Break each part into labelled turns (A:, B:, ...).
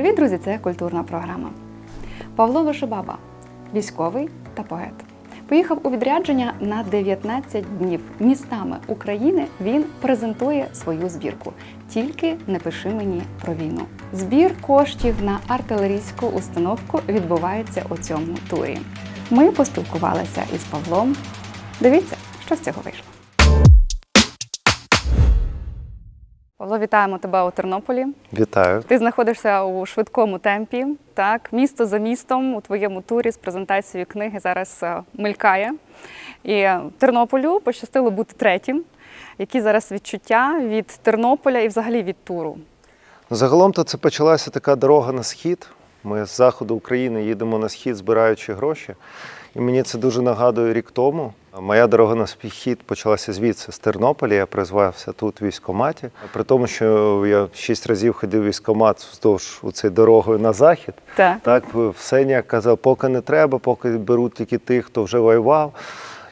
A: Привіт, друзі! Це культурна програма. Павло Вишибаба, військовий та поет. Поїхав у відрядження на 19 днів. Містами України він презентує свою збірку. Тільки не пиши мені про війну. Збір коштів на артилерійську установку відбувається у цьому турі. Ми поспілкувалися із Павлом. Дивіться, що з цього вийшло. Павло, вітаємо тебе у Тернополі.
B: Вітаю.
A: Ти знаходишся у швидкому темпі. Так, місто за містом у твоєму турі з презентацією книги зараз е, мелькає. І Тернополю пощастило бути третім. Які зараз відчуття від Тернополя і взагалі від туру?
B: Загалом то це почалася така дорога на схід. Ми з заходу України їдемо на схід, збираючи гроші. І мені це дуже нагадує рік тому. Моя дорога на схід почалася звідси, з Тернополя. Я призвався тут в військкоматі. При тому, що я шість разів ходив в військкомат вздовж цієї дорогою на захід.
A: Так.
B: Так, Сеня казав, поки не треба, поки беруть тільки тих, хто вже воював.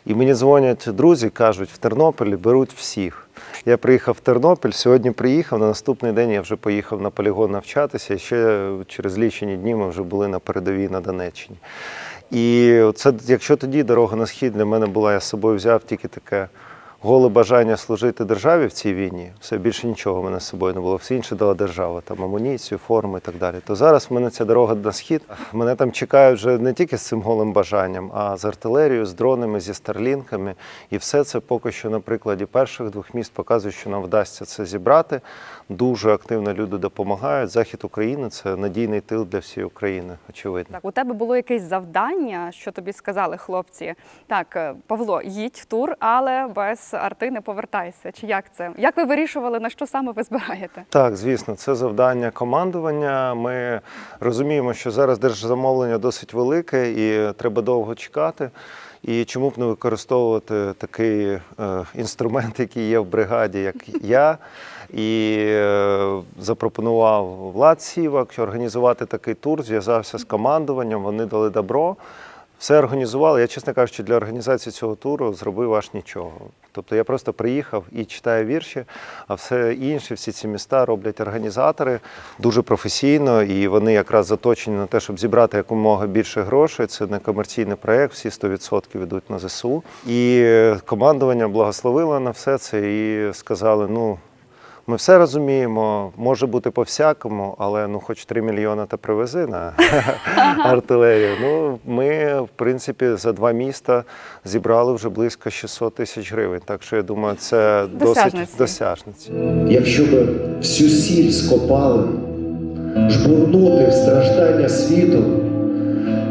B: І мені дзвонять друзі, кажуть, в Тернополі беруть всіх. Я приїхав в Тернопіль, сьогодні приїхав, на наступний день я вже поїхав на полігон навчатися, і ще через лічені дні ми вже були на передовій на Донеччині. І це, якщо тоді дорога на схід для мене була, я з собою взяв тільки таке голе бажання служити державі в цій війні, все більше нічого в мене з собою не було. Все інше дала держава, там амуніцію, форми і так далі. То зараз в мене ця дорога на схід. Мене там чекають вже не тільки з цим голим бажанням, а з артилерією, з дронами, зі старлінками. І все це поки що на прикладі перших двох міст показує, що нам вдасться це зібрати. Дуже активно люди допомагають. Захід України це надійний тил для всієї України, очевидно.
A: Так, у тебе було якесь завдання, що тобі сказали хлопці. Так, е, Павло, їдь в тур, але без арти не повертайся. Чи як це? Як ви вирішували, на що саме ви збираєте?
B: Так, звісно, це завдання командування. Ми розуміємо, що зараз держзамовлення досить велике і треба довго чекати. І чому б не використовувати такий е, інструмент, який є в бригаді, як я, і е, запропонував Влад Сівак організувати такий тур, зв'язався з командуванням, вони дали добро. Все організували. Я, чесно кажучи, для організації цього туру зробив аж нічого. Тобто я просто приїхав і читаю вірші, а все інше, всі ці міста роблять організатори дуже професійно, і вони якраз заточені на те, щоб зібрати якомога більше грошей. Це не комерційний проєкт, всі 100% йдуть на ЗСУ. І командування благословило на все це і сказали: ну. Ми все розуміємо, може бути по-всякому, але ну хоч 3 мільйони та привези на артилерію. Ну, ми, в принципі, за два міста зібрали вже близько 600 тисяч гривень. Так що я думаю, це досить
A: Досяжниці.
C: Якщо би всю сіль скопали, жбурнути в страждання світу,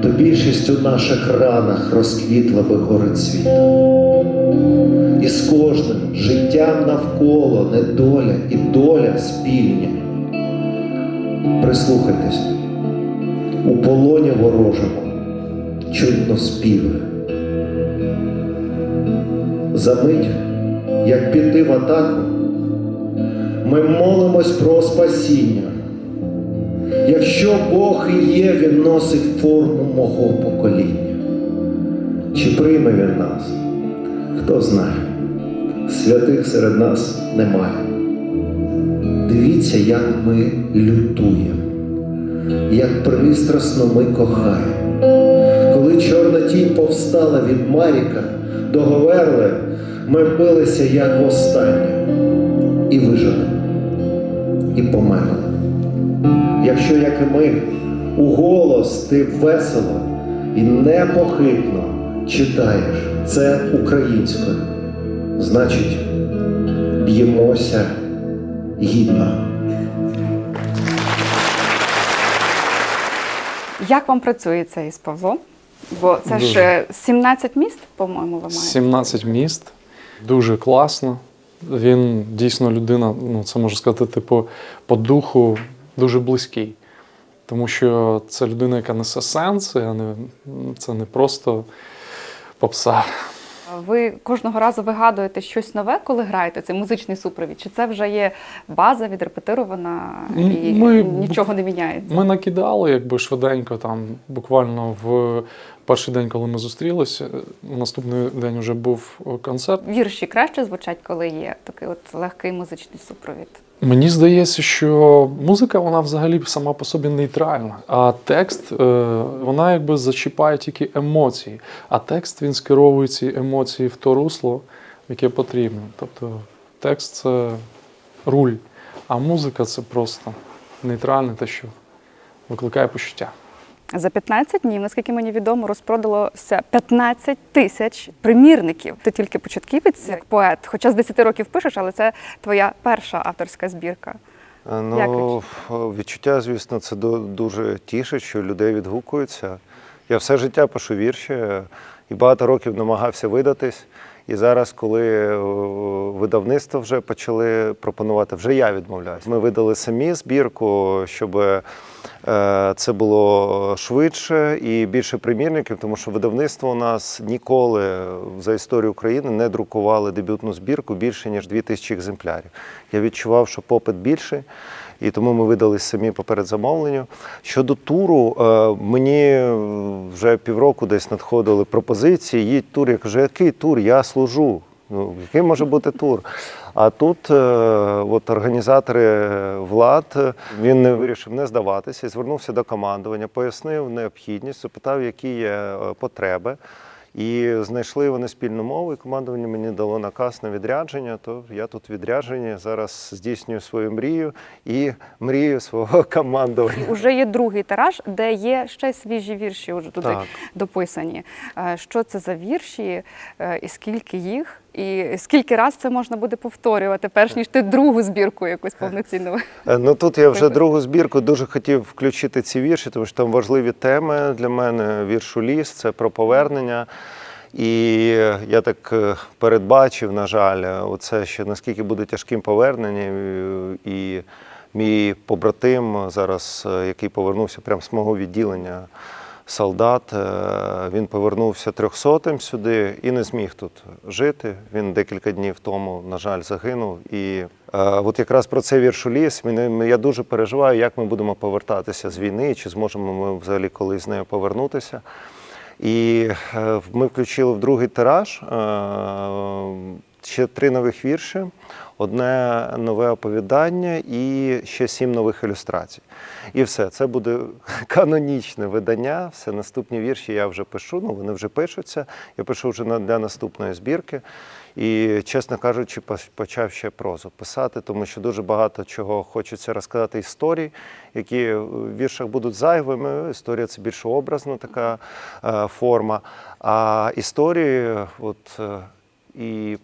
C: то більшість у наших ранах розквітла би горить світу. І з кожним життям навколо недоля і доля спільні. Прислухайтесь, у полоні ворожому чутно співи. За мить, як піти в атаку, ми молимось про спасіння. Якщо Бог і є, Він носить форму мого покоління. Чи прийме він нас? Хто знає, святих серед нас немає. Дивіться, як ми лютуємо, як пристрасно ми кохаємо. Коли чорна тінь повстала від Маріка до Говерли, ми билися як востаннє, і вижили, і померли. Якщо, як і ми, у голос ти весело і непохитно читаєш це українською, значить, б'ємося гідно.
A: Як вам працюється із Павлом? Бо це ж
D: Дуже.
A: е, 17 міст, по-моєму, ви маєте.
D: 17 міст. Дуже класно. Він дійсно людина, ну це можу сказати, типу, по духу дуже близький. Тому що це людина, яка несе сенси, а не це не просто попса.
A: Ви кожного разу вигадуєте щось нове, коли граєте цей музичний супровід? Чи це вже є база відрепетирована і
D: ми-
A: нічого не міняється?
D: Ми накидали якби швиденько, там буквально в перший день, коли ми зустрілися, наступний день вже був концерт.
A: Вірші краще звучать, коли є такий от легкий музичний супровід.
D: Мені здається, що музика вона взагалі сама по собі нейтральна, а текст е, вона якби зачіпає тільки емоції. А текст він скеровує ці емоції в то русло, яке потрібно. Тобто текст це руль, а музика це просто нейтральне те, що викликає почуття.
A: За 15 днів, наскільки мені відомо, розпродалося 15 тисяч примірників. Ти тільки початківець як поет, хоча з 10 років пишеш, але це твоя перша авторська збірка.
B: Е,
A: Як
B: Ну, відчуття, звісно, це дуже тішить, що людей відгукуються. Я все життя пишу вірші і багато років намагався видатись. І зараз, коли е, видавництво вже почали пропонувати, вже я відмовляюсь. Ми видали самі збірку, щоб це було швидше і більше примірників, тому що видавництво у нас ніколи за історію України не друкували дебютну збірку більше ніж 2000 екземплярів. Я відчував, що попит більший. І тому ми видали самі поперед замовленню. Щодо туру, е, мені вже півроку десь надходили пропозиції. Їдь тур. Я кажу, який тур? Я служу. Ну, який може бути тур? А тут е, от організатори влад е, він не вирішив не здаватися звернувся до командування, пояснив необхідність, запитав, які є е, потреби. І знайшли вони спільну мову, і командування мені дало наказ на відрядження. То я тут відрядження зараз здійснюю свою мрію і мрію свого командування.
A: Уже є другий тираж, де є ще свіжі вірші уже туди
B: Так.
A: дописані. Е, Що це за вірші, е, і скільки їх, і скільки раз це можна буде повторювати, перш ніж ти другу збірку якусь повноцінну.
B: Е, Ну тут я вже другу збірку дуже хотів включити ці вірші, тому що там важливі теми для мене. Вірш у ліс це про повернення. І я так е, передбачив, на жаль, оце ще наскільки буде тяжким поверненням. е, І мій побратим зараз, е, який повернувся прямо з мого відділення. Солдат, е, він повернувся трьохсотим сюди і не зміг тут жити. Він декілька днів тому, на жаль, загинув. І е, от якраз про цей вірш у ліс. Я дуже переживаю, як ми будемо повертатися з війни, чи зможемо ми взагалі колись з нею повернутися. І е, ми включили в другий тираж ще три нових вірші, одне нове оповідання і ще сім нових ілюстрацій. І все, це буде канонічне видання. Все наступні вірші я вже пишу. Ну вони вже пишуться. Я пишу вже для наступної збірки. І, чесно кажучи, почав ще прозу писати, тому що дуже багато чого хочеться розказати історій, які в віршах будуть зайвими. Історія це більш образна така е, форма. А історії, от е, і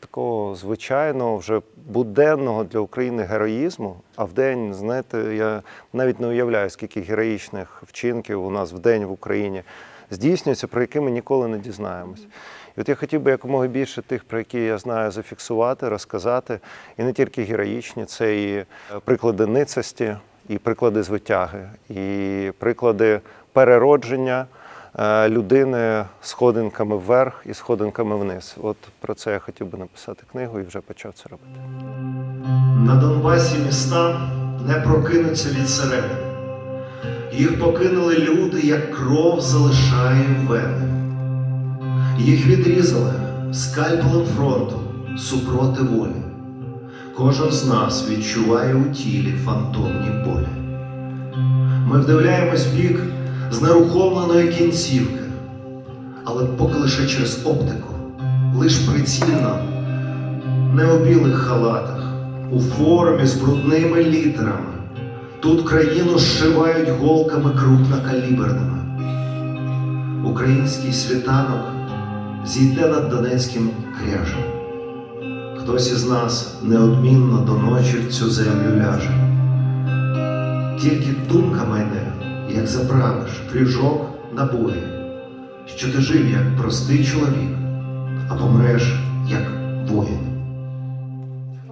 B: такого звичайного, вже буденного для України героїзму. А в день, знаєте, я навіть не уявляю, скільки героїчних вчинків у нас в день в Україні здійснюється, про які ми ніколи не дізнаємось. І от я хотів би якомога більше тих, про які я знаю, зафіксувати, розказати. І не тільки героїчні, це і е, приклади ницості, і приклади звитяги, і приклади переродження людини сходинками вверх і сходинками вниз. От про це я хотів би написати книгу і вже почав це робити.
C: На Донбасі міста не прокинуться від сирени. Їх покинули люди, як кров залишає вени. Їх відрізали скальпелем фронту супроти волі. Кожен з нас відчуває у тілі фантомні болі. Ми вдивляємось в бік знерухомленої кінцівки, але поки лише через оптику, лиш прицільно не у білих халатах, у формі з брудними літерами. Тут країну зшивають голками крупнокаліберними. Український світанок зійде над Донецьким кряжем. Хтось із нас неодмінно до ночі в цю землю ляже. Тільки думка майне, як заправиш пріжок на бої, що ти жив як простий чоловік, а помреш як воїн.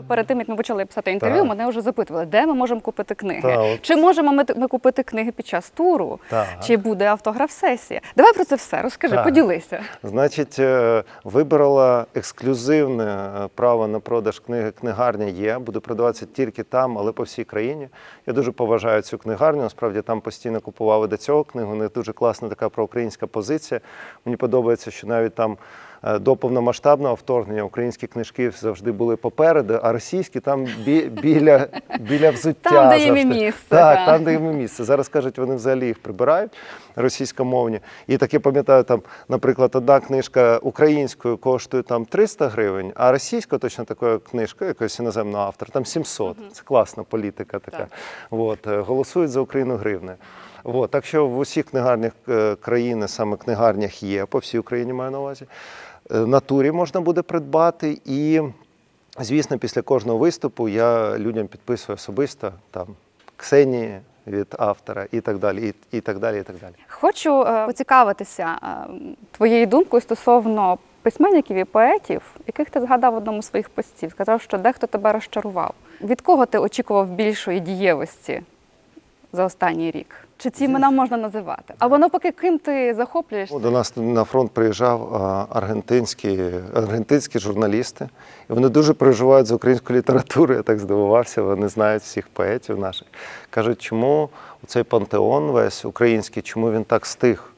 A: Перед тим як ми почали писати інтерв'ю,
B: Так.
A: мене вже запитували, де ми можемо купити книги.
B: Та, от.
A: Чи можемо ми, ми купити книги під час туру?
B: Так.
A: Чи буде автограф-сесія? Давай про це все розкажи,
B: Так.
A: поділися.
B: Значить, е, вибрала ексклюзивне е, право на продаж книги. Книгарня є, буде продаватися тільки там, але по всій країні. Я дуже поважаю цю книгарню. Насправді там постійно купували до цього книгу. Них дуже класна така проукраїнська позиція. Мені подобається, що навіть там до повномасштабного вторгнення українські книжки завжди були попереду, а російські там бі, біля, біля взуття.
A: Там, де їм місце,
B: Так,
A: так.
B: там, де їм місце. Зараз кажуть, вони взагалі їх прибирають російськомовні. І таке пам'ятаю, там, наприклад, одна книжка українською коштує там 300 гривень, а російською точно така книжка, якогось іноземного автора, там 700. Це класна політика така.
A: Так.
B: От, е, голосують за Україну гривни. От, так що в усіх книгарнях е, країни, саме книгарнях є, по всій Україні маю на увазі. Е, На турі можна буде придбати. І, звісно, після кожного виступу я людям підписую особисто там Ксенії від автора і так далі. І, і так далі, і так далі.
A: Хочу е, поцікавитися е, твоєю думкою стосовно письменників і поетів, яких ти згадав одному з своїх постів. Сказав, що дехто тебе розчарував. Від кого ти очікував більшої дієвості за останній рік? Чи ці імена можна називати? Або навпаки, ким ти захоплюєшся?
B: Ну, До нас на фронт приїжджав аргентинські, аргентинські журналісти. І вони дуже переживають за українську літературу. Я так здивувався. Вони знають всіх поетів наших. Кажуть, чому цей пантеон весь український, чому він так стих?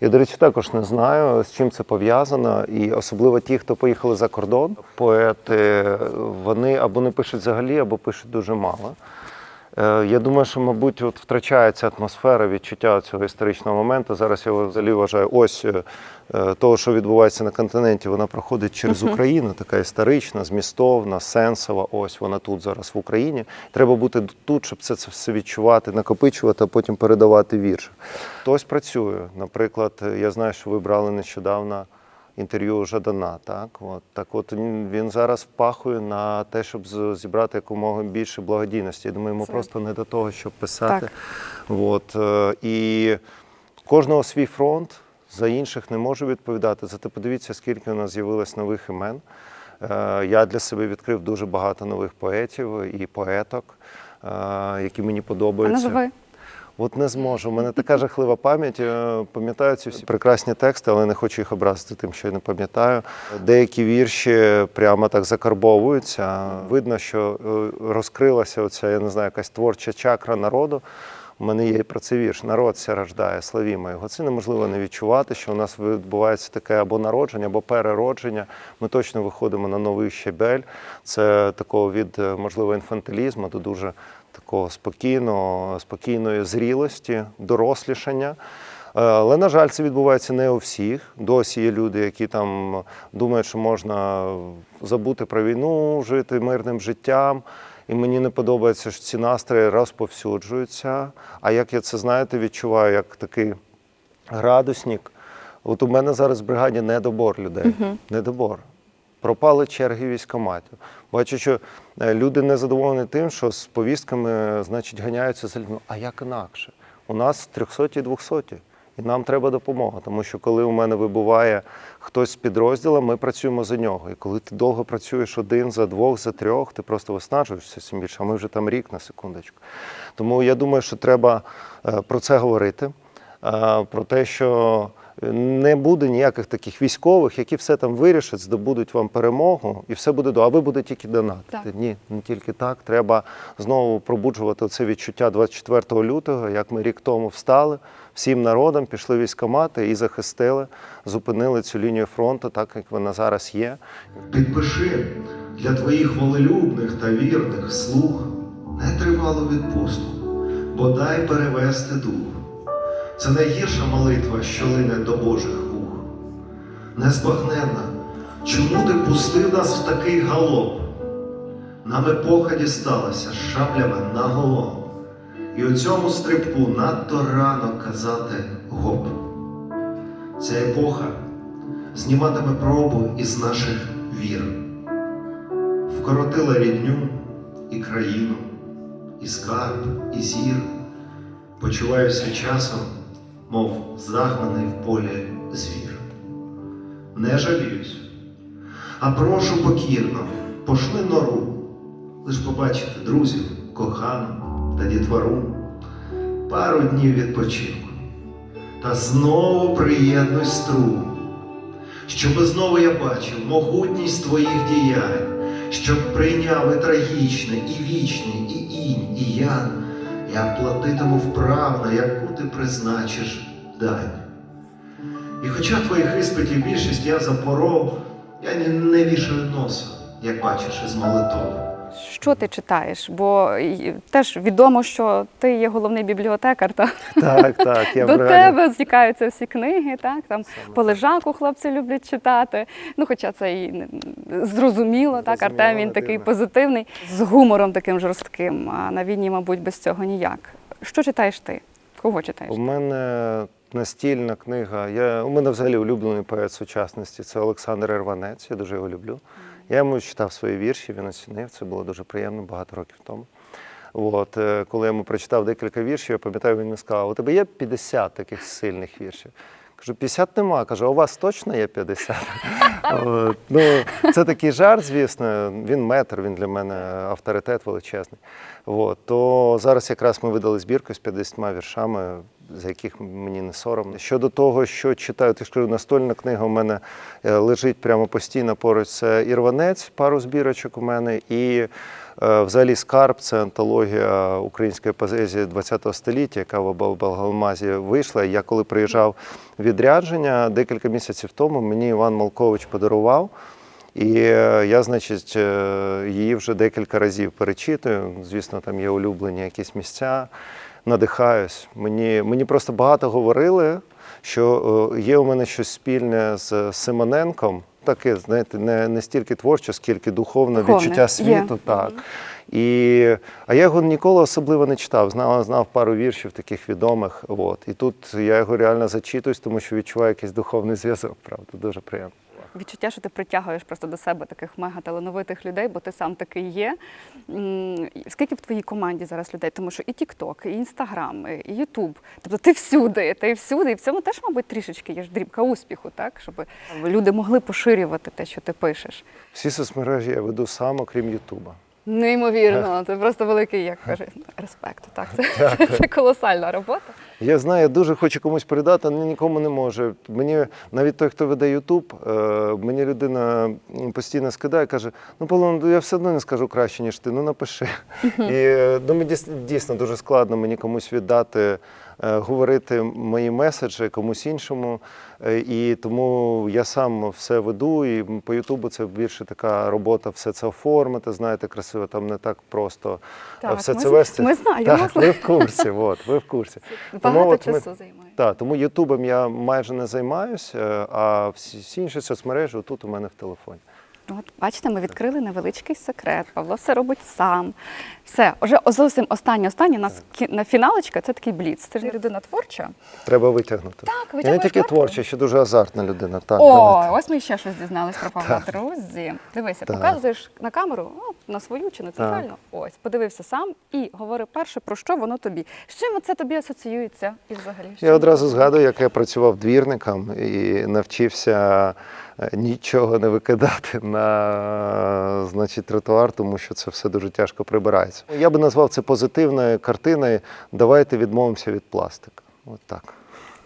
B: Я, до речі, також не знаю, з чим це пов'язано. І особливо ті, хто поїхали за кордон, поети, вони або не пишуть взагалі, або пишуть дуже мало. Е, Я думаю, що, мабуть, от втрачається атмосфера відчуття цього історичного моменту. Зараз я взагалі вважаю, ось е, е, того, що відбувається на континенті, вона проходить через Україну, така історична, змістовна, сенсова. Ось вона тут зараз в Україні. Треба бути тут, щоб це, це все відчувати, накопичувати, а потім передавати вірш. Хтось працює. Наприклад, я знаю, що ви брали нещодавно інтерв'ю Жадана. Так, от так, от він зараз впахує на те, щоб зібрати якомога більше благодійності. Я думаю, йому
A: Це-
B: просто не до того, щоб писати.
A: Так.
B: От, е, і кожного свій фронт за інших не можу відповідати. Зате подивіться, скільки у нас з'явилось нових імен. Е, Я для себе відкрив дуже багато нових поетів і поеток, е, які мені
A: А
B: подобаються.
A: назви.
B: От не зможу. У мене така жахлива пам'ять. Я Пам'ятаю ці всі прекрасні тексти, але не хочу їх образити тим, що я не пам'ятаю. Деякі вірші прямо так закарбовуються. Видно, що е, розкрилася оця, я не знаю, якась творча чакра народу. У мене є і про це вірш. Народ ся рождає, славімо його. Це неможливо не відчувати, що у нас відбувається таке або народження, або переродження. Ми точно виходимо на новий щебель. Це такого від, е, можливо, інфантилізму до дуже такого спокійного, спокійної зрілості, дорослішання. Е, Але, на жаль, це відбувається не у всіх. Досі є люди, які там думають, що можна забути про війну, жити мирним життям. І мені не подобається, що ці настрої розповсюджуються. А як я це знаєте, відчуваю як такий градусник. От у мене зараз в бригаді недобор людей. Недобор. Пропали черги військоматів. Бачу, що е, люди не задоволені тим, що з повістками, значить, ганяються за людьми. А як інакше? У нас 300 і 200. І нам треба допомога, тому що коли у мене вибуває хтось з підрозділу, ми працюємо за нього. І коли ти довго працюєш один за двох, за трьох, ти просто виснажуєшся всім більше. А ми вже там рік на секундочку. Тому я думаю, що треба е, про це говорити, е, про те, що не буде ніяких таких військових, які все там вирішать, здобудуть вам перемогу, і все буде добре. А ви будете тільки донатити.
A: Так.
B: Ні, не тільки так. Треба знову пробуджувати це відчуття 24 лютого, як ми рік тому встали всім народом, пішли військомати і захистили, зупинили цю лінію фронту, так як вона зараз є.
C: Підпиши для твоїх волелюбних та вірних слуг нетривалу відпустку, бодай перевести дух. Це найгірша молитва, що лине до Божих вух. Незбагненна, чому ти пустив нас в такий галоп? Нам епоха дісталася шаблями на голом. І у цьому стрибку надто рано казати гоп. Ця епоха зніматиме пробу із наших вір, вкоротила рідню і країну, і скарб, і зір. Почуваюся часом, мов загнаний в полі звір. Не жаліюсь, а прошу покірно, пошли нору, лиш побачити друзів, кохану та дітвору, пару днів відпочинку, та знову приєднуй струн Щоби знову я бачив могутність твоїх діянь, щоб прийняв і трагічне, і вічне, і інь, і ян, я платитиму вправно, яку ти призначиш дань. І хоча твоїх іспитів більшість я запоров, я ні- не вішаю носа, як бачиш із молитов.
A: Що ти читаєш? Бо теж відомо, що ти є головний бібліотекар, та
B: Так, так. Я
A: до тебе стікаються всі книги, так там полежаку хлопці люблять читати. Ну, хоча це і зрозуміло, так Артем він такий позитивний, з гумором таким жорстким. А на війні, мабуть, без цього ніяк. Що читаєш ти? Кого читаєш?
B: У мене настільна книга. Я, у мене взагалі улюблений поет сучасності це Олександр Ерванець. Я дуже його люблю. Я йому читав свої вірші, він оцінив. Це було дуже приємно багато років тому. От, е, коли я йому прочитав декілька віршів, я пам'ятаю, він мені сказав: у тебе є 50 таких сильних віршів. Кажу, 50 нема. Кажу, а у вас точно є 50? От, ну, це такий жарт, звісно. Він метр, він для мене авторитет величезний. От, то зараз якраз ми видали збірку з 50 віршами, за яких мені не соромно. Щодо того, що читаю, ти ж кажу, настольна книга у мене е, лежить прямо постійно поруч. Це Ірванець, пару збірочок у мене, і е, взагалі скарб це антологія української поезії ХХ століття, яка в Балгалмазі вийшла. Я коли приїжджав відрядження декілька місяців тому, мені Іван Малкович подарував. І е, я, значить, її вже декілька разів перечитую. Звісно, там є улюблені якісь місця, надихаюсь. Мені, мені просто багато говорили, що е, є у мене щось спільне з Симоненком. Таке, знаєте, не, не стільки творче, скільки духовне
A: Духовне,
B: відчуття світу. Так. І, а я його ніколи особливо не читав. Знав, знав пару віршів таких відомих. От. І тут я його реально зачитуюсь, тому що відчуваю якийсь духовний зв'язок. Правда, дуже приємно.
A: Відчуття, що ти притягуєш просто до себе таких мегаталановитих людей, бо ти сам такий є. Скільки в твоїй команді зараз людей? Тому що і TikTok, і Інстаграм, і Ютуб. Тобто ти всюди, ти всюди, і в цьому теж, мабуть, трішечки є ж дрібка успіху, так? Щоб люди могли поширювати те, що ти пишеш.
B: Всі соцмережі я веду сам, окрім Ютуба.
A: Неймовірно, це просто великий, як кажуть, респект. Так, це, це, це колосальна робота.
B: Я знаю, я дуже хочу комусь передати, але нікому не може. Мені навіть той, хто веде Ютуб, е, мені людина постійно скидає, каже: ну Павло, ну, я все одно не скажу краще, ніж ти. Ну напиши. І е, ну, дійсно дуже складно мені комусь віддати, говорити мої меседжі комусь іншому. Е, І тому я сам все веду. І по Ютубу це більше така робота, все це оформити, знаєте, красиво, там не так просто е,
A: Так,
B: все
A: ми
B: це вести.
A: ми знаємо.
B: Так, ви в курсі, от, ви в курсі.
A: Багато
B: от ми-
A: часу займає.
B: Так, тому Ютубом я майже не займаюся, а всі, всі інші соцмережі тут у мене в телефоні.
A: От, бачите, ми відкрили невеличкий секрет. Павло все робить сам. Все, вже зовсім останнє останнє. У нас кі- на фіналочка це такий бліц. Ти ж людина творча.
B: Треба витягнути.
A: Так,
B: я не
A: витягуєш
B: тільки
A: карту.
B: творча, ще дуже азартна людина. Так,
A: О,
B: давайте.
A: ось ми ще щось дізнались про Павла. Друзі, дивися,
B: Так.
A: показуєш на камеру, ну, на свою чи на центральну. Ось, подивився сам і говори перше, про що воно тобі. З чим це тобі асоціюється і взагалі? з
B: Я
A: чим?
B: одразу згадую, як я працював двірником і навчився нічого не викидати на значить, тротуар, тому що це все дуже тяжко прибирається. Я би назвав це позитивною картиною. Давайте відмовимося від пластика. От так.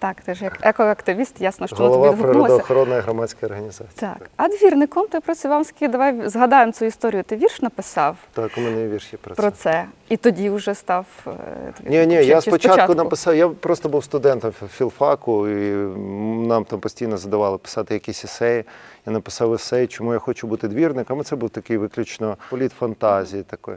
A: Так, ти ж як екоактивіст, ясно, що
B: Голова
A: тобі відгукнулося.
B: природоохоронної громадської організації.
A: Так, а двірником ти працював скільки? Давай згадаємо цю історію. Ти вірш написав
B: Так, у мене вірші про це.
A: про це, і тоді вже став е,
B: Ні, ні, я
A: чи
B: спочатку написав, я просто був студентом філфаку, і нам там постійно задавали писати якісь есеї. Я написав есей, чому я хочу бути двірником. І це був такий виключно політ фантазії такої.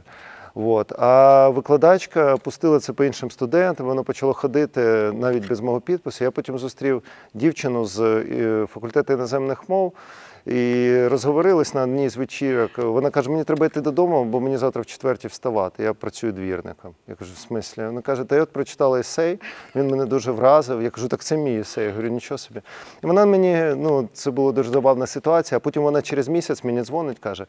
B: От. А викладачка пустила це по іншим студентам, воно почало ходити навіть без мого підпису. Я потім зустрів дівчину з е, факультету іноземних мов. І розговорились на одній з вечірок. Вона каже: мені треба йти додому, бо мені завтра в четвертій вставати. Я працюю двірником. Я кажу, в смислі? Вона каже, та я от прочитала есей, він мене дуже вразив. Я кажу, так це мій есей. Я говорю, нічого собі. І вона мені, ну, це була дуже забавна ситуація. А потім вона через місяць мені дзвонить, каже.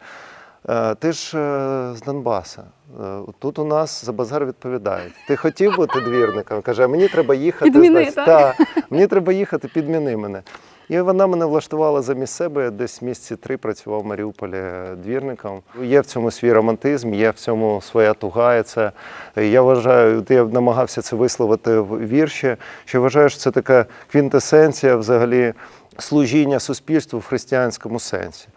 B: «Е, Ти ж е, з Донбаса. Е, Тут у нас за базар відповідають. Ти хотів бути двірником? Каже, а мені треба їхати.
A: Підміни, так?
B: та, мені треба їхати, підміни мене. І вона мене влаштувала замість себе. Я Десь місяці три працював в Маріуполі двірником. Є в цьому свій романтизм, є в цьому своя туга. І це я вважаю, я намагався це висловити в вірші. Що вважаю, що це така квінтесенція взагалі служіння суспільству в християнському сенсі.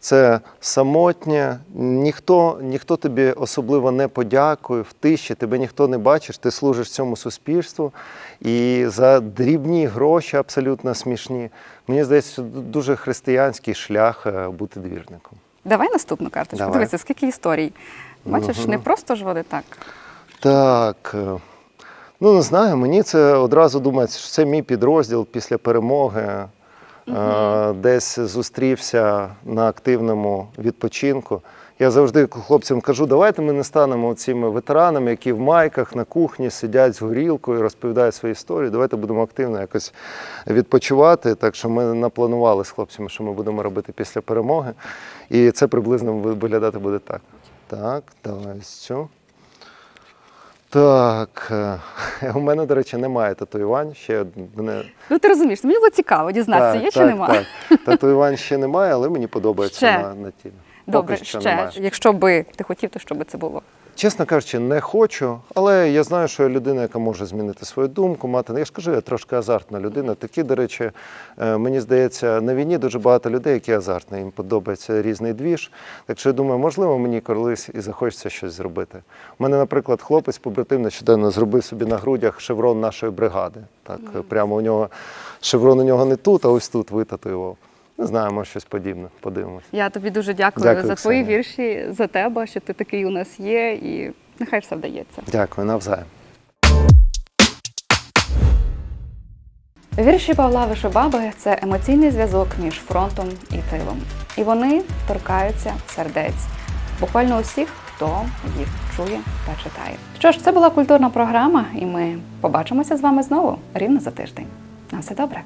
B: Це самотнє, ніхто, ніхто тобі особливо не подякує, в тиші тебе ніхто не бачиш, ти служиш цьому суспільству. І за дрібні гроші, абсолютно смішні. Мені здається, дуже християнський шлях е, бути двірником.
A: Давай наступну карточку.
B: Давай.
A: Дивися, скільки історій. Бачиш, не просто ж вони так.
B: Так. е, Ну, не знаю, мені це одразу думається, що це мій підрозділ після перемоги. Е, Десь зустрівся на активному відпочинку. Я завжди хлопцям кажу, давайте ми не станемо цими ветеранами, які в майках на кухні сидять з горілкою, розповідають свої історії. Давайте будемо активно якось відпочивати. Так що ми напланували з хлопцями, що ми будемо робити після перемоги. І це приблизно виглядати буде так. Так, давай цю. Так, е, у мене, до речі, немає татуювань. Ще мене
A: Ну ти розумієш, мені було цікаво дізнатися, є чи немає.
B: Так. Татуювань ще немає, але мені подобається
A: Ще.
B: на, на тілі.
A: Добре,
B: Поки що
A: ще.
B: немає.
A: Якщо би ти хотів, то що би це було?
B: Чесно кажучи, не хочу, але я знаю, що я людина, яка може змінити свою думку, мати. Я ж кажу, я трошки азартна людина. Такі, до речі, е, мені здається, на війні дуже багато людей, які азартні. Їм подобається різний двіж. Так що я думаю, можливо, мені колись і захочеться щось зробити. У мене, наприклад, хлопець побратим нещодавно зробив собі на грудях шеврон нашої бригади. Так, прямо у нього шеврон у нього не тут, а ось тут витатуював. Не знаю, може щось подібне. Подивимось.
A: Я тобі дуже дякую,
B: Дякую,
A: за твої
B: Ксенія.
A: вірші, за тебе, що ти такий у нас є, і нехай все вдається.
B: Дякую, навзаєм.
A: Вірші Павла Вишибаби це емоційний зв'язок між фронтом і тилом. І вони торкаються сердець. Буквально усіх, хто їх чує та читає. Що ж, це була культурна програма, і ми побачимося з вами знову рівно за тиждень. На все добре.